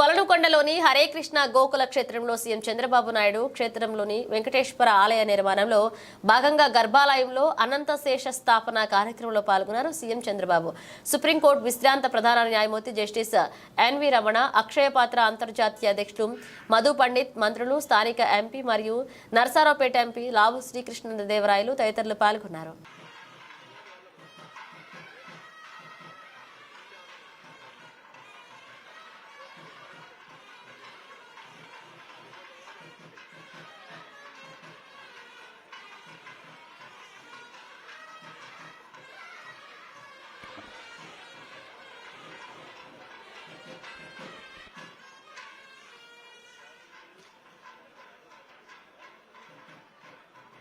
కొలనుకొండలోని హరే కృష్ణ గోకుల క్షేత్రంలో సీఎం చంద్రబాబు నాయుడు క్షేత్రంలోని వెంకటేశ్వర ఆలయ నిర్మాణంలో భాగంగా గర్భాలయంలో అనంత శేష స్థాపన కార్యక్రమంలో పాల్గొన్నారు సీఎం చంద్రబాబు. సుప్రీంకోర్టు విశ్రాంత ప్రధాన న్యాయమూర్తి జస్టిస్ ఎన్వి రమణ అక్షయపాత్ర అంతర్జాతీయ అధ్యక్షుడు మధు పండిత్ మంత్రులు స్థానిక ఎంపీ మరియు నర్సారావుపేట ఎంపీ లావు శ్రీకృష్ణదేవరాయలు తదితరులు పాల్గొన్నారు.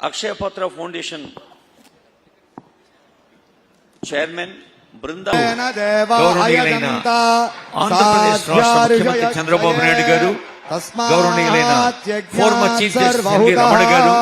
అక్షయపాత్ర ఫౌండేషన్ చైర్మన్ బృందా గౌరవనీయులైన ఆంధ్రప్రదేశ్ రాష్ట్ర ముఖ్యమంత్రి చంద్రబాబు నాయుడు గారు గౌరవనీయులైన ఫోర్మర్ చీఫ్ జస్టిస్ రమణ గారు